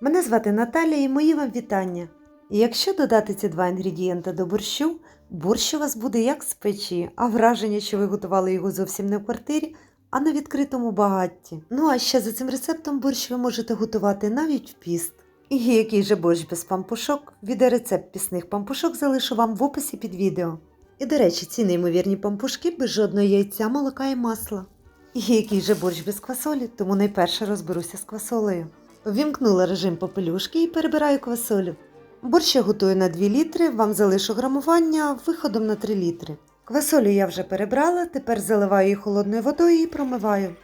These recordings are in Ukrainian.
Мене звати Наталія і мої вам вітання. І якщо додати ці два інгредієнти до борщу, борщ у вас буде як з печі, а враження, що ви готували його зовсім не в квартирі, а на відкритому багатті. Ну а ще за цим рецептом борщ ви можете готувати навіть в піст. І який же борщ без пампушок? Відеорецепт пісних пампушок залишу вам в описі під відео. І, до речі, ці неймовірні пампушки без жодного яйця, молока і масла. І який же борщ без квасолі, тому найперше розберуся з квасолею. Ввімкнула режим попелюшки і перебираю квасолю. Борщ я готую на 2 літри, вам залишу грамування виходом на 3 літри. Квасолю я вже перебрала, тепер заливаю її холодною водою і промиваю.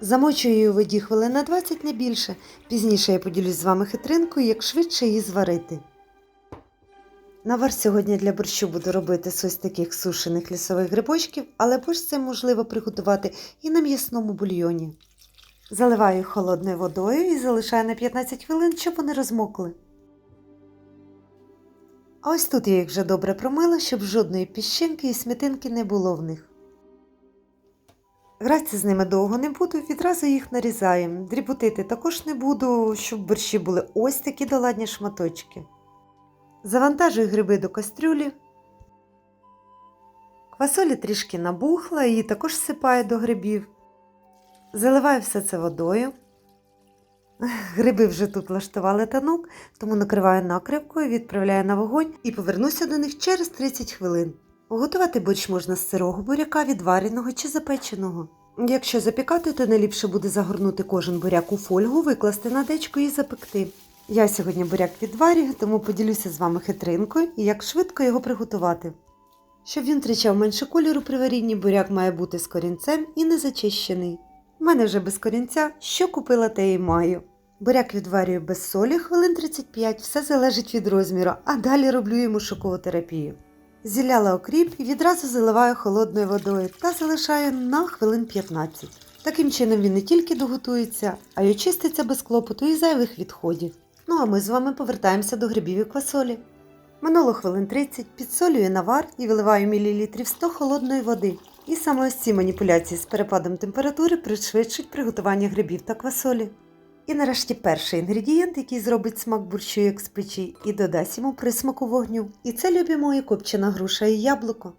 Замочую її у воді хвилин на 20 не більше. Пізніше я поділюсь з вами хитринкою, як швидше її зварити. Навар сьогодні для борщу буду робити з ось таких сушених лісових грибочків, але борщ це можливо приготувати і на м'ясному бульйоні. Заливаю холодною водою і залишаю на 15 хвилин, щоб вони розмокли. А ось тут я їх вже добре промила, щоб жодної піщинки і смітинки не було в них. Гратися з ними довго не буду, відразу їх нарізаємо. Дріботити також не буду, щоб борщі були ось такі доладні шматочки. Завантажую гриби до кастрюлі. Квасолі трішки набухла, її також всипаю до грибів. Заливаю все це водою. Гриби вже тут влаштували танок, тому накриваю накривкою, відправляю на вогонь і повернуся до них через 30 хвилин. Готувати борщ можна з сирого буряка, відвареного чи запеченого. Якщо запікати, то найліпше буде загорнути кожен буряк у фольгу, викласти на дечко і запекти. Я сьогодні буряк відварюю, тому поділюся з вами хитринкою і як швидко його приготувати. Щоб він втрачав менше кольору при варінні, буряк має бути з корінцем і не зачищений. У мене вже без корінця, що купила, те і маю. Буряк відварюю без солі хвилин 35, все залежить від розміру, а далі роблю йому шокову терапію. Зіляла окріп і відразу заливаю холодною водою та залишаю на хвилин 15. Таким чином він не тільки доготується, а й очиститься без клопоту і зайвих відходів. Ну а ми з вами повертаємося до грибів і квасолі. Минуло хвилин 30, підсолюю навар і виливаю мілілітрів 100 холодної води. І саме ось ці маніпуляції з перепадом температури пришвидшать приготування грибів та квасолі. І нарешті перший інгредієнт, який зробить смак борщу як з печі, і додасть йому присмаку вогню. І це любі копчена груша і яблуко.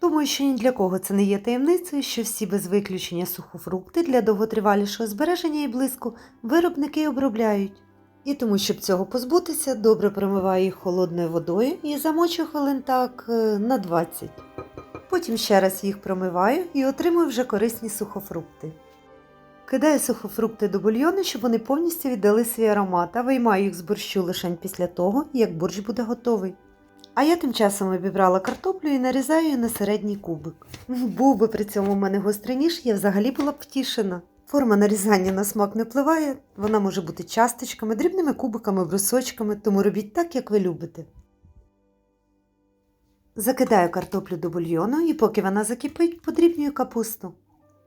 Думаю, що ні для кого це не є таємницею, що всі без виключення сухофрукти для довготривалішого збереження і блиску виробники обробляють. І тому, щоб цього позбутися, добре промиваю їх холодною водою і замочую хвилин так е, на 20. Потім ще раз їх промиваю і отримую вже корисні сухофрукти. Кидаю сухофрукти до бульйону, щоб вони повністю віддали свій аромат, а виймаю їх з борщу лише після того, як борщ буде готовий. А я тим часом обібрала картоплю і нарізаю її на середній кубик. Був би при цьому в мене гострий ніж, я взагалі була б втішена. Форма нарізання на смак не впливає, вона може бути часточками, дрібними кубиками, брусочками, тому робіть так, як ви любите. Закидаю картоплю до бульйону і поки вона закипить, подрібнюю капусту.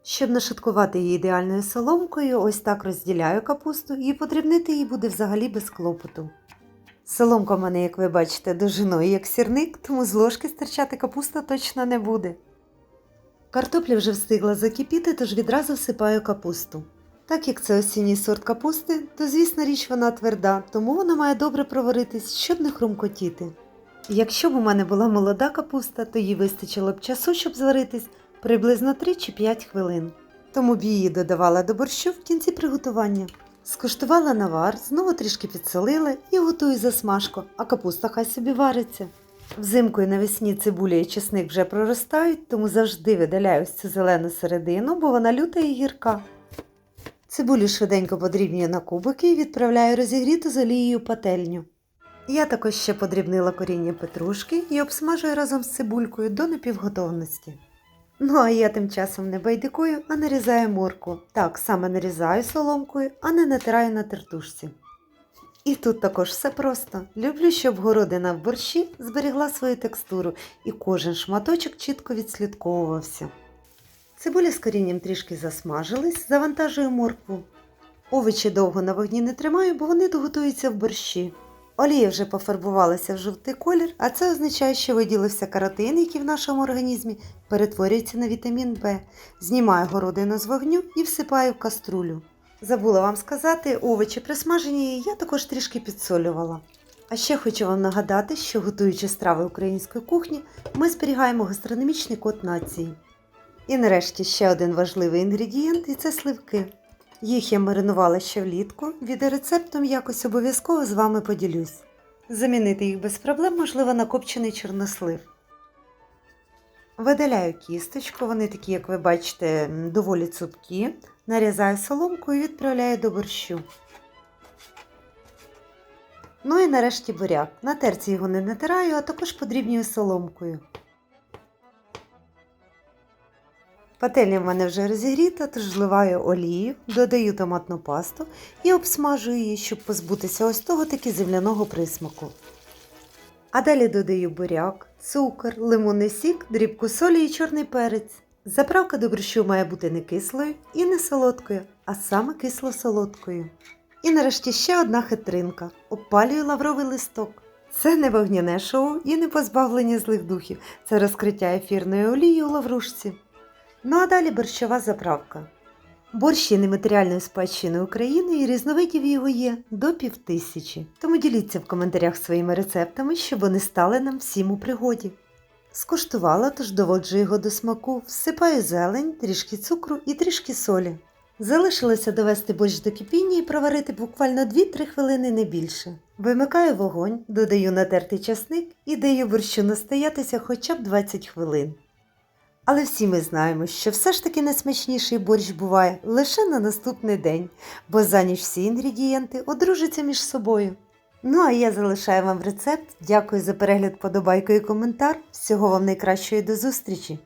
Щоб нашаткувати її ідеальною соломкою, ось так розділяю капусту і подрібнити її буде взагалі без клопоту. Соломка в мене, як ви бачите, довжиною як сірник, тому з ложки стирчати капуста точно не буде. Картопля вже встигла закипіти, тож відразу всипаю капусту. Так як це осінній сорт капусти, то звісно річ вона тверда, тому вона має добре проваритись, щоб не хрумкотіти. Якщо б у мене була молода капуста, то їй вистачило б часу, щоб зваритись приблизно 3 чи 5 хвилин. Тому б її додавала до борщу в кінці приготування. Скуштувала навар, знову трішки підсолила і готую засмажку, а капуста хай собі вариться. Взимку і навесні цибуля і чесник вже проростають, тому завжди видаляю цю зелену середину, бо вона люта і гірка. Цибулю швиденько подрібнюю на кубики і відправляю розігріти з олією пательню. Я також ще подрібнила коріння петрушки і обсмажую разом з цибулькою до напівготовності. Ну а я тим часом не байдикую, а нарізаю морку. Так, саме нарізаю соломкою, а не натираю на тертушці. І тут також все просто. Люблю, щоб городина в борщі зберігла свою текстуру і кожен шматочок чітко відслідковувався. Цибуля з корінням трішки засмажились, завантажую моркву. Овочі довго на вогні не тримаю, бо вони доготуються в борщі. Олія вже пофарбувалася в жовтий колір, а це означає, що виділився каротин, який в нашому організмі перетворюється на вітамін В. Знімаю городину з вогню і всипаю в каструлю. Забула вам сказати, овочі присмажені я також трішки підсолювала. А ще хочу вам нагадати, що готуючи страви української кухні, ми зберігаємо гастрономічний код нації. І нарешті ще один важливий інгредієнт і це сливки. Їх я маринувала ще влітку, відеорецептом якось обов'язково з вами поділюсь. Замінити їх без проблем можливо на копчений чорнослив. Видаляю кісточку, вони такі, як ви бачите, доволі цупкі. Нарізаю соломкою і відправляю до борщу. Ну і нарешті буряк. На терці його не натираю, а також подрібнюю соломкою. Пательня в мене вже розігріта, тож зливаю олію, додаю томатну пасту і обсмажую її, щоб позбутися ось того таки земляного присмаку. А далі додаю буряк, цукор, лимонний сік, дрібку солі і чорний перець. Заправка до борщу має бути не кислою і не солодкою, а саме кисло-солодкою. І нарешті ще одна хитринка обпалюю лавровий листок. Це не вогняне шоу і не позбавлення злих духів, це розкриття ефірної олії у лаврушці. Ну а далі борщова заправка. Борщ є нематеріальною спадщиною України і різновидів його є до півтисячі. Тому діліться в коментарях своїми рецептами, щоб вони стали нам всім у пригоді. Скуштувала, тож доводжу його до смаку, всипаю зелень, трішки цукру і трішки солі. Залишилося довести борщ до кипіння і проварити буквально 2-3 хвилини не більше. Вимикаю вогонь, додаю натертий часник і даю борщу настоятися хоча б 20 хвилин. Але всі ми знаємо, що все ж таки найсмачніший борщ буває лише на наступний день, бо за ніч всі інгредієнти одружаться між собою. Ну а я залишаю вам рецепт. Дякую за перегляд, подобайку і коментар. Всього вам найкращої до зустрічі!